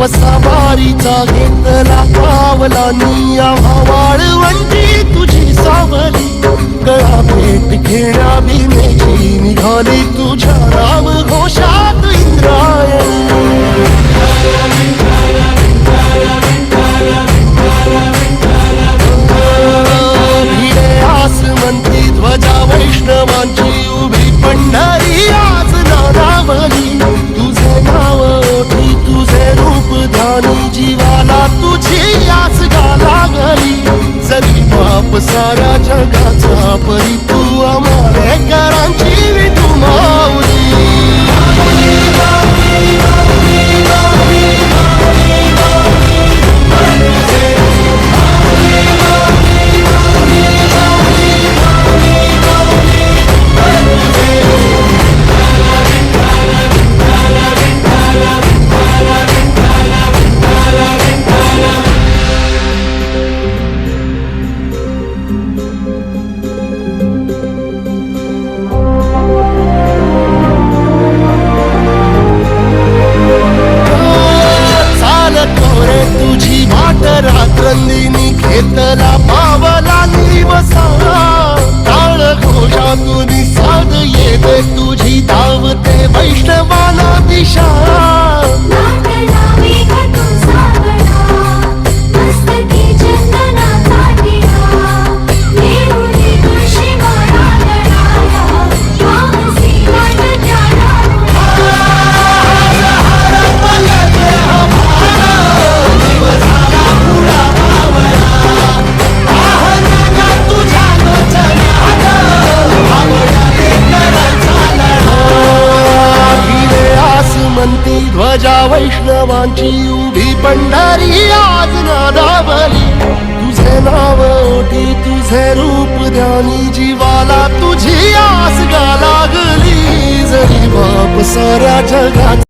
वसावारीचा घेतला पावला निया वाळवंटी म्हणजे तुझी सावली. गळा भेट घेण्या भीमेची निघाली तुझ्या नाम घोषात इंद्रायणी आसमंती ध्वजा वैष्णवांची आसमंती ध्वजा वैष्णवांची उभी पंढारी आज नादावली. तुझे नाव ओटी तुझे रूप ध्यानी जीवाला तुझी आस गा लागली. जरी बाप साऱ्या जगात